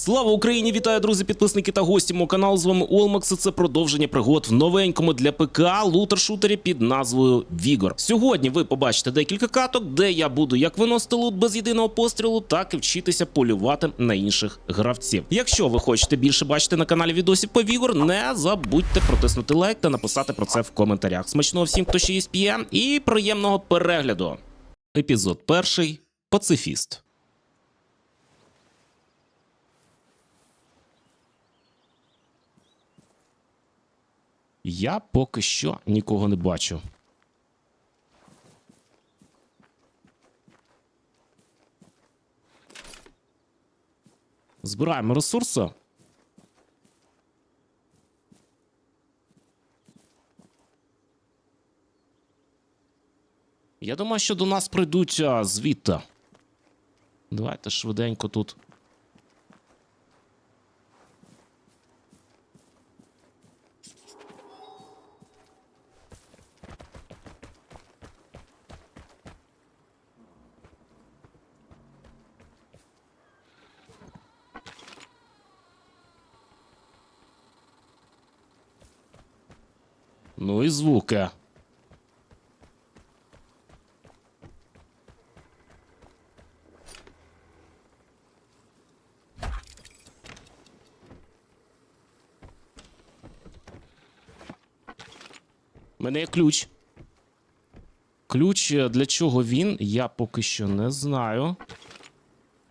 Слава Україні! Вітаю, друзі, підписники та гості мого каналу. З вами Олмакс. Це продовження пригод в новенькому для ПК лутер-шутері під назвою Вігор. Сьогодні ви побачите декілька каток, де я буду як виносити лут без єдиного пострілу, так і вчитися полювати на інших гравців. Якщо ви хочете більше бачити на каналі відосів по Вігор, не забудьте протиснути лайк та написати про це в коментарях. Смачного всім, хто ще є п'є, і приємного перегляду. Епізод перший. Пацифіст. Я поки що нікого не бачу. Збираємо ресурси. Я думаю, що до нас прийдуть звідти. Давайте швиденько тут. Ну. У мене є ключ. Ключ е, для чого він, я поки що не знаю.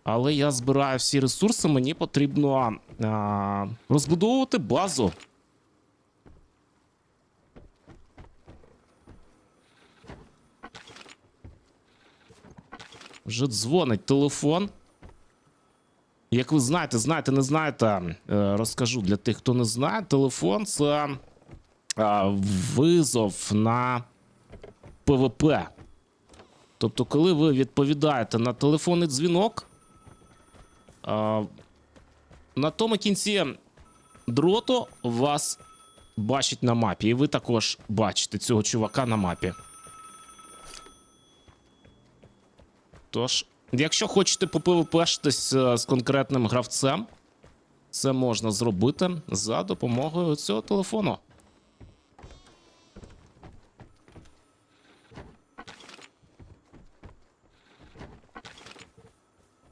Але я збираю всі ресурси, мені потрібно а, розбудовувати базу. Вже дзвонить телефон. Як ви знаєте, знаєте, не знаєте, е, розкажу для тих, хто не знає, телефон це визов на ПВП. Тобто, коли ви відповідаєте на телефонний дзвінок, на тому кінці дроту вас бачить на мапі, і ви також бачите цього чувака на мапі. Тож, якщо хочете попивопешитись е, з конкретним гравцем, це можна зробити за допомогою цього телефону.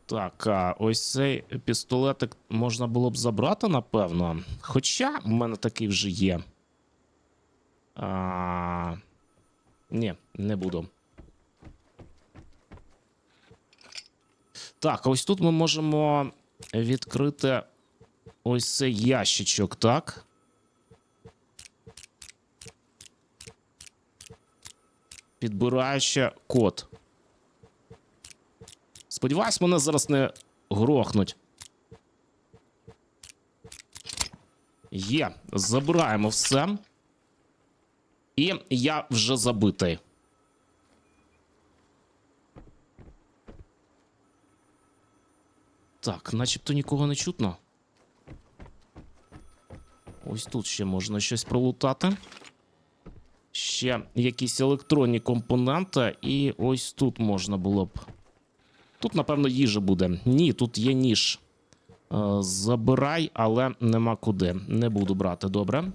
Так, а ось цей пістолетик можна було б забрати, напевно. Хоча в мене такий вже є. А... Ні, не буду. Так, ось тут ми можемо відкрити ось цей ящичок, так? Підбираючи код. Сподіваюсь, мене зараз не грохнуть. Є, забираємо все. І я вже забитий. Так, начебто нікого не чутно. Ось тут ще можна щось пролутати. Ще якісь електронні компоненти, і ось тут можна було б. Тут, напевно, їжа буде. Ні, тут є ніж. Е, забирай, але нема куди. Не буду брати, добре.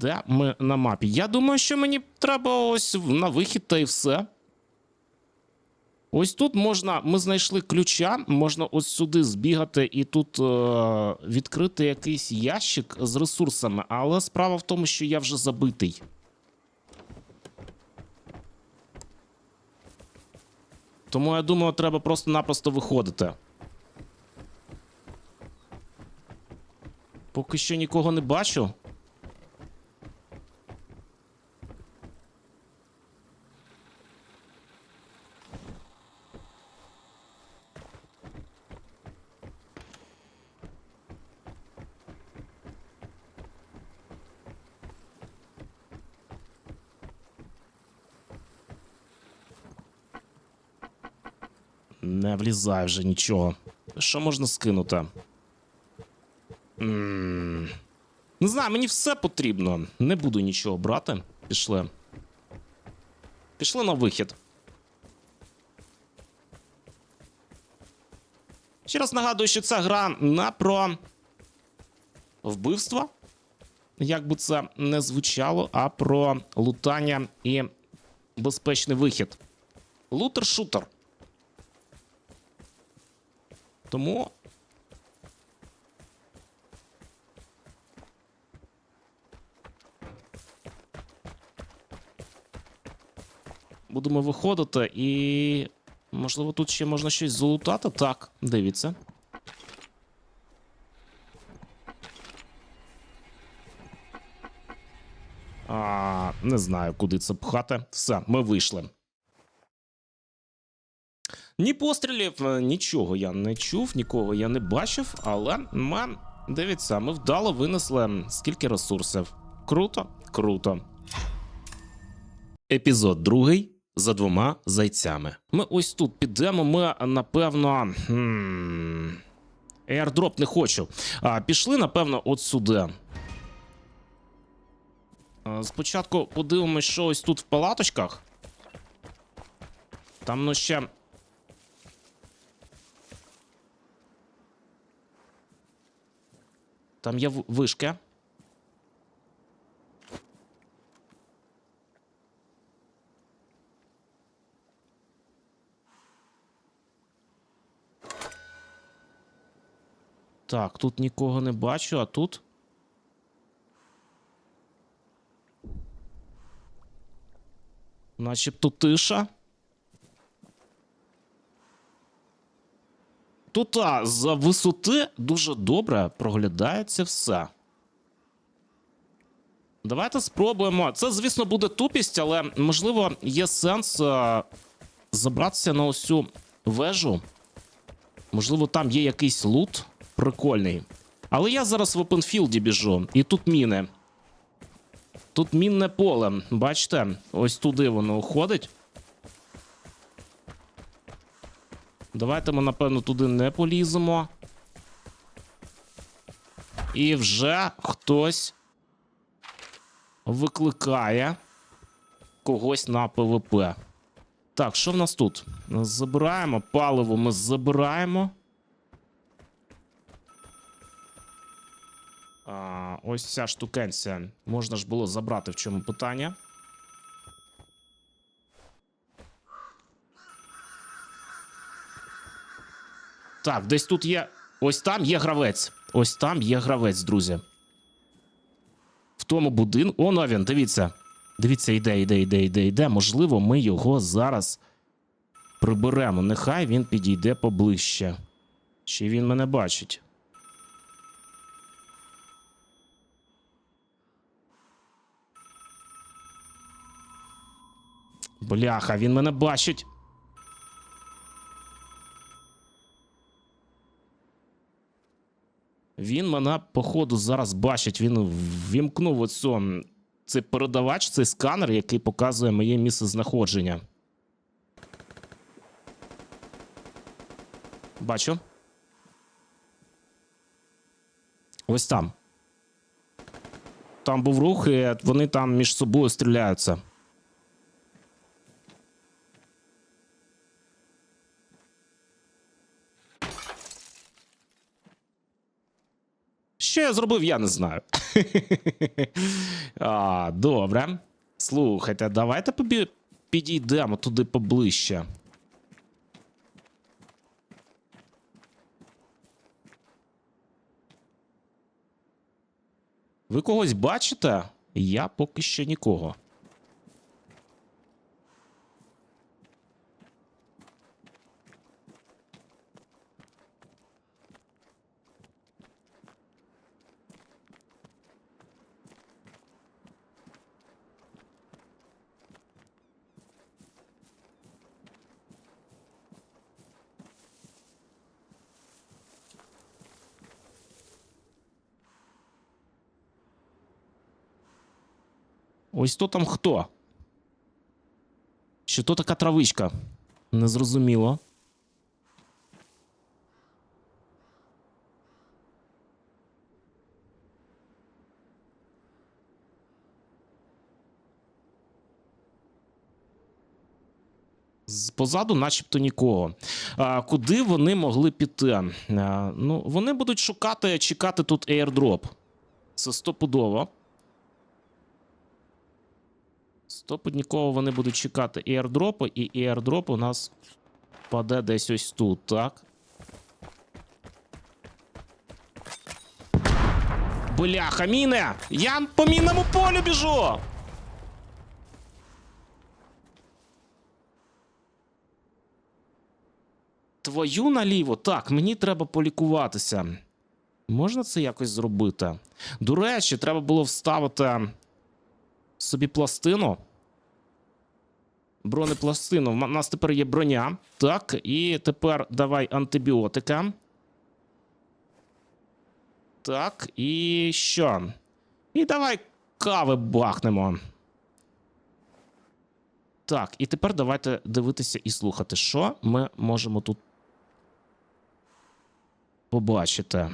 Де ми на мапі? Я думаю, що мені треба ось на вихід та і все. Ось тут можна. Ми знайшли ключа, можна ось сюди збігати і тут е, відкрити якийсь ящик з ресурсами. Але справа в тому, що я вже забитий. Тому я думаю, треба просто-напросто виходити. Поки що нікого не бачу. Не влізає вже нічого. Що можна скинути? м Не знаю, мені все потрібно. Не буду нічого брати. Пішли. Пішли на вихід. Ще раз нагадую, що ця гра не про вбивства, як би це не звучало, а про лутання і безпечний вихід. Лутер-шутер. Тому. Будемо виходити і. Можливо, тут ще можна щось залутати? Так, дивіться. А, не знаю, куди це пхати. Все, ми вийшли. Ні пострілів, е, нічого я не чув, нікого я не бачив, але ми, дивіться, ми вдало винесли скільки ресурсів. Круто, круто. Епізод другий за двома зайцями. Ми ось тут підемо. Ми, напевно. хм, не хочу. А, пішли, напевно, от сюди. А, Спочатку подивимось, що ось тут в палаточках. Там ну ще. Там є вишки. Так, тут нікого не бачу, а тут. Начебто тиша. Тут а, за висоти дуже добре проглядається все. Давайте спробуємо. Це, звісно, буде тупість, але можливо є сенс а, забратися на цю вежу. Можливо, там є якийсь лут прикольний. Але я зараз в опенфілді біжу, і тут міни. Тут мінне поле. Бачите, ось туди воно уходить. Давайте ми, напевно, туди не поліземо. І вже хтось викликає когось на ПВП. Так, що в нас тут? Забираємо паливо, ми забираємо. А, ось ця штукенція. Можна ж було забрати в чому питання. Так, десь тут є. Ось там є гравець. Ось там є гравець, друзі. В тому будинку. О, він, дивіться. Дивіться, йде, йде, йде, йде, йде. Можливо, ми його зараз приберемо. Нехай він підійде поближче. Чи він мене бачить? Бляха, він мене бачить. Він мене, походу, зараз бачить. Він вімкнув оцю, цей передавач, цей сканер, який показує моє місце знаходження. Бачу. Ось там. Там був рух, і вони там між собою стріляються. Що я зробив, я не знаю. а, Добре. Слухайте, давайте підійдемо туди поближче. Ви когось бачите? Я поки що нікого. Ось то там хто? Що то така травичка? Незрозуміло. Позаду, начебто, нікого. А, куди вони могли піти? А, ну, вони будуть шукати, чекати тут airdrop. Це стопудово. Стопудніково вони будуть чекати airdrop, і airdrop у нас паде десь ось тут, так? Бляха, міне! Я по мінному полю біжу! Твою наліво. Так, мені треба полікуватися. Можна це якось зробити? До речі, треба було вставити собі пластину. Бронепластину. У нас тепер є броня. Так, і тепер давай антибіотика. Так, і що? І давай кави бахнемо. Так, і тепер давайте дивитися і слухати, що ми можемо тут побачити.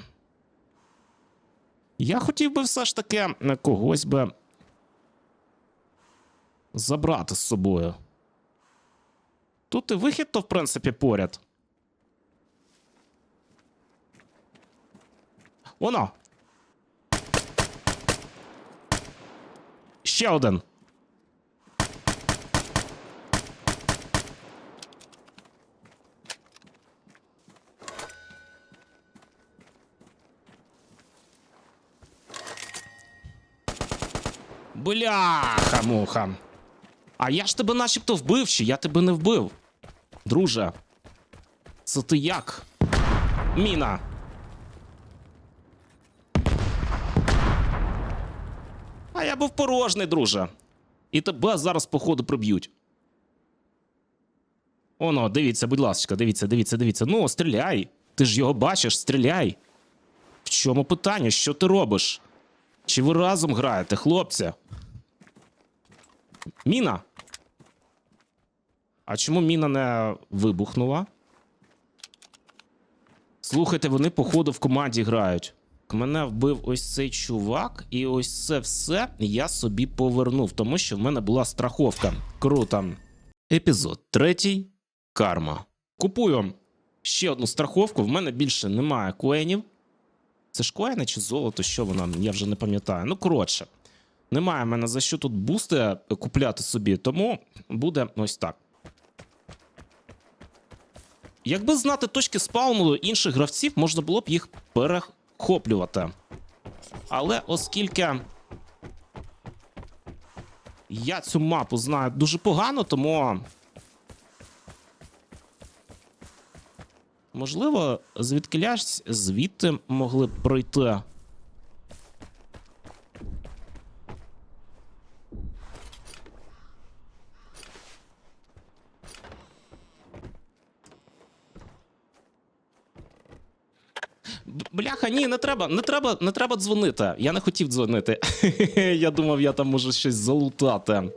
Я хотів би все ж таки е, когось би забрати з собою. Тут і вихід, то в принципі поряд. Воно. Ще один. Бляха-муха. А я ж тебе начебто вбив, чи я тебе не вбив. Друже. Це ти як? Міна. А я був порожний, друже. І тебе зараз, походу, приб'ють. Оно, дивіться, будь ласка, дивіться, дивіться, дивіться. Ну, стріляй. Ти ж його бачиш, стріляй. В чому питання? Що ти робиш? Чи ви разом граєте, хлопці? Міна. А чому міна не вибухнула? Слухайте, вони, походу, в команді грають. Мене вбив ось цей чувак, і ось це все я собі повернув, тому що в мене була страховка. Круто. Епізод третій. Карма. Купую ще одну страховку. В мене більше немає коїнів. Це ж коїни чи золото, що вона? Я вже не пам'ятаю. Ну, коротше, немає в мене за що тут бусти купляти собі, тому буде ось так. Якби знати точки спауну інших гравців, можна було б їх перехоплювати. Але оскільки я цю мапу знаю дуже погано, тому. Можливо, звідкилясь звідти могли б пройти. Б- Бляха, ні, не треба, не треба, не треба дзвонити. Я не хотів дзвонити. я думав, я там можу щось залутати.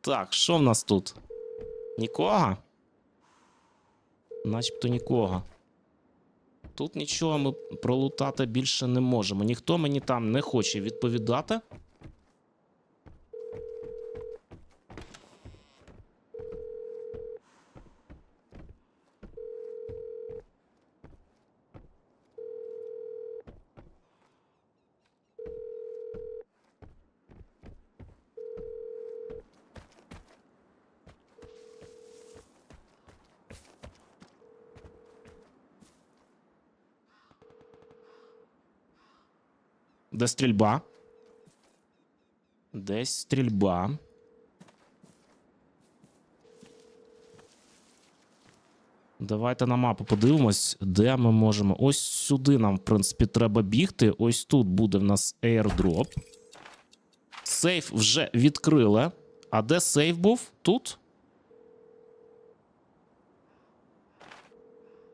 Так, що в нас тут? Нікого? Начебто нікого. Тут нічого ми пролутати більше не можемо. Ніхто мені там не хоче відповідати. Стрільба? Десь стрільба. Давайте на мапу подивимось, де ми можемо. Ось сюди нам, в принципі, треба бігти. Ось тут буде в нас airdrop. Сейф вже відкрили. А де сейф був? Тут?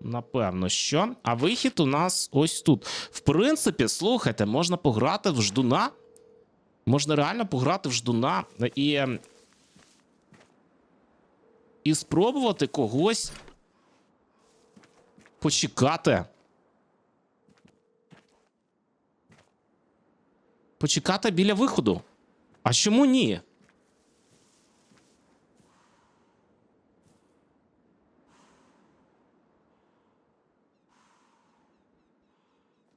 Напевно, що. А вихід у нас ось тут. В принципі, слухайте, можна пограти в ждуна. Можна реально пограти в ждуна і. І спробувати когось почекати. Почекати біля виходу. А чому ні?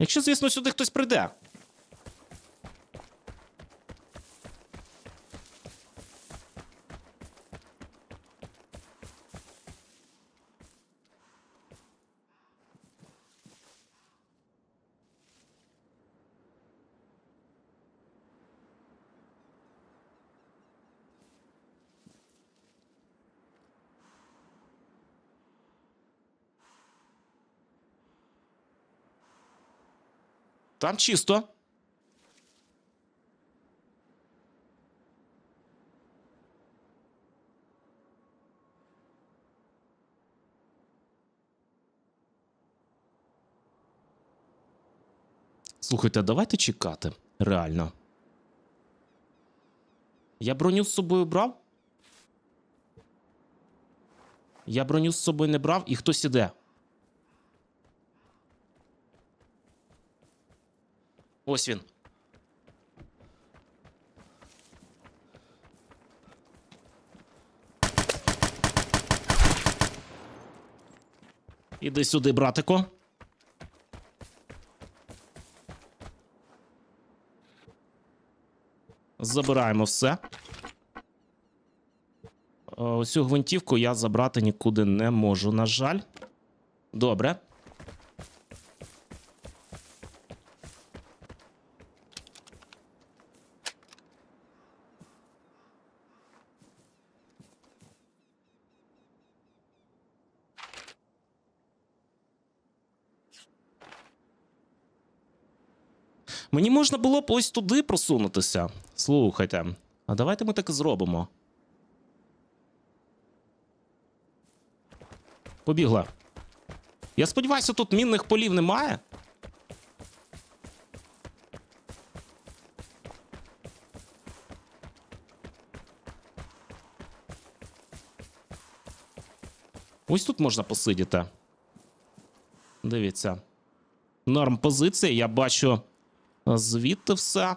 Якщо, звісно, сюди хтось прийде. Там чисто. Слухайте, давайте чекати. Реально. Я броню з собою брав? Я броню з собою не брав і хтось іде. Ось він. Іди сюди, братико. Забираємо все. Е, Оцю гвинтівку я забрати нікуди не можу, на жаль. Добре. Мені можна було б ось туди просунутися. Слухайте, а давайте ми так і зробимо. Побігла. Я сподіваюся, тут мінних полів немає. Ось тут можна посидіти. Дивіться. Норм позиції, я бачу звідти все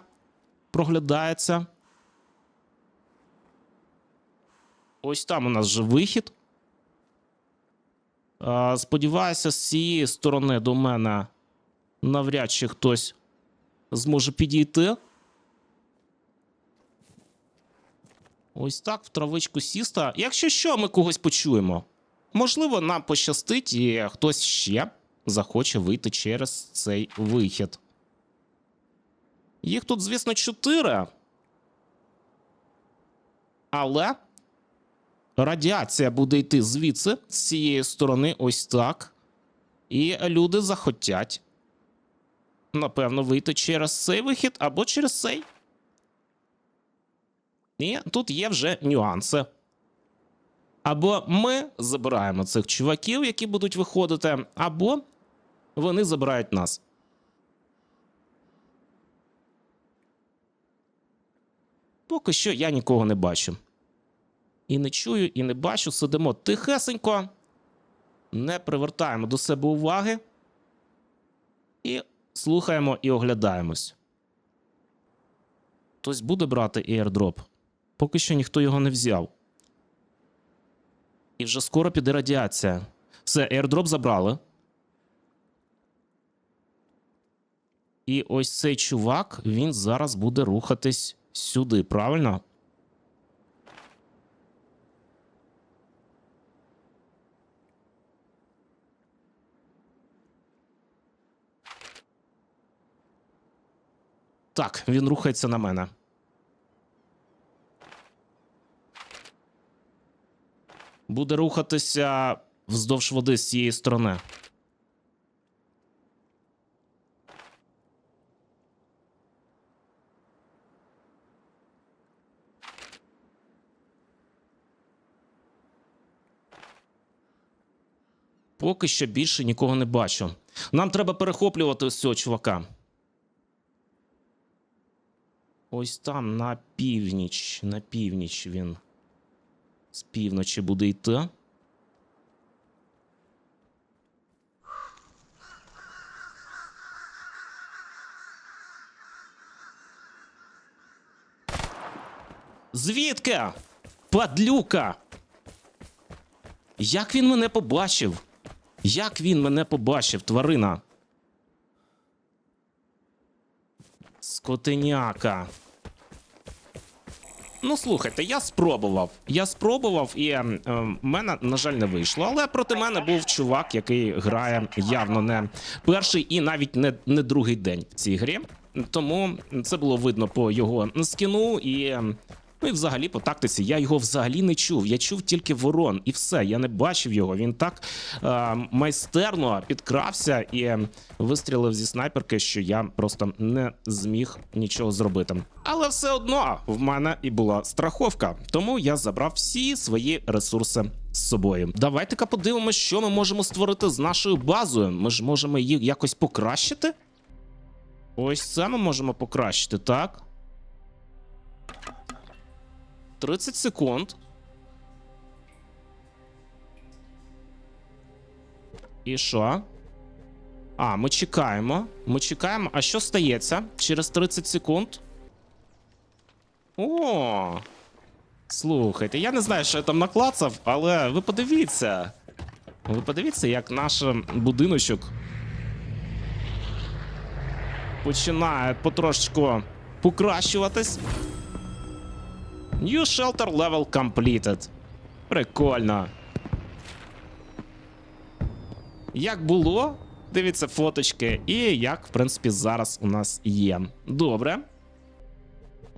проглядається. Ось там у нас вже вихід. Сподіваюся, з цієї сторони до мене навряд чи хтось зможе підійти. Ось так в травичку сіста. Якщо що, ми когось почуємо. Можливо, нам пощастить, і хтось ще захоче вийти через цей вихід. Їх тут, звісно, чотири. Але радіація буде йти звідси, з цієї сторони, ось так. І люди захотять, напевно, вийти через цей вихід або через цей. І тут є вже нюанси. Або ми забираємо цих чуваків, які будуть виходити, або вони забирають нас. Поки що я нікого не бачу. І не чую, і не бачу. Сидимо тихесенько, не привертаємо до себе уваги. І слухаємо і оглядаємось. Хтось буде брати airdrop. Поки що ніхто його не взяв. І вже скоро піде радіація. Все, airdrop забрали. І ось цей чувак, він зараз буде рухатись сюди, правильно? Так, він рухається на мене. Буде рухатися вздовж води з цієї сторони. Поки що більше нікого не бачу. Нам треба перехоплювати ось цього чувака. Ось там на північ. На північ він з півночі буде йти. Звідки? Падлюка! Як він мене побачив? Як він мене побачив, тварина? Скотиняка. Ну, слухайте, я спробував. Я спробував, і е, мене, на жаль, не вийшло. Але проти мене був чувак, який грає явно не перший і навіть не, не другий день в цій грі. Тому це було видно по його скіну і. Ну і взагалі по тактиці я його взагалі не чув. Я чув тільки ворон, і все. Я не бачив його. Він так е, майстерно підкрався і вистрілив зі снайперки, що я просто не зміг нічого зробити. Але все одно в мене і була страховка, тому я забрав всі свої ресурси з собою. Давайте-ка подивимося, що ми можемо створити з нашою базою. Ми ж можемо її якось покращити. Ось це ми можемо покращити, так? 30 секунд. І що? А, ми чекаємо. Ми чекаємо. А що стається через 30 секунд? О! Слухайте, я не знаю, що я там наклацав, але ви подивіться. Ви подивіться, як наш будиночок починає потрошечку покращуватись. New shelter level completed. Прикольно. Як було? Дивіться фоточки, і як, в принципі, зараз у нас є. Добре.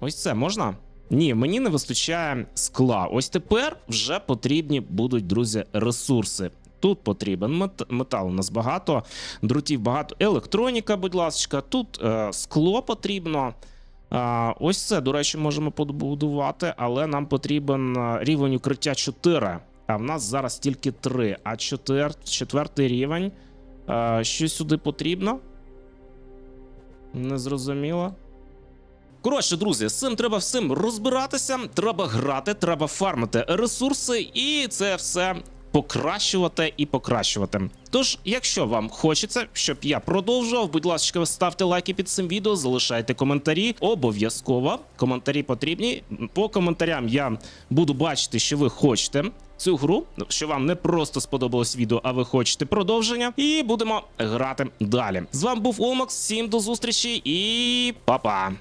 Ось це можна? Ні, мені не вистачає скла. Ось тепер вже потрібні будуть, друзі, ресурси. Тут потрібен мет- метал у нас багато, дротів багато, електроніка, будь ласка, тут е, скло потрібно. Ось це, до речі, можемо побудувати, але нам потрібен рівень укриття 4. А в нас зараз тільки 3. А 4, четвертий рівень. Що сюди потрібно? Незрозуміло. Коротше, друзі, з цим треба всім розбиратися. Треба грати, треба фармити ресурси, і це все покращувати і покращувати. Тож, якщо вам хочеться, щоб я продовжував, будь ласка, ставте лайки під цим відео, залишайте коментарі. Обов'язково коментарі потрібні. По коментарям я буду бачити, що ви хочете. Цю гру, що вам не просто сподобалось відео, а ви хочете продовження, і будемо грати далі. З вами був Омакс, всім до зустрічі і па-па!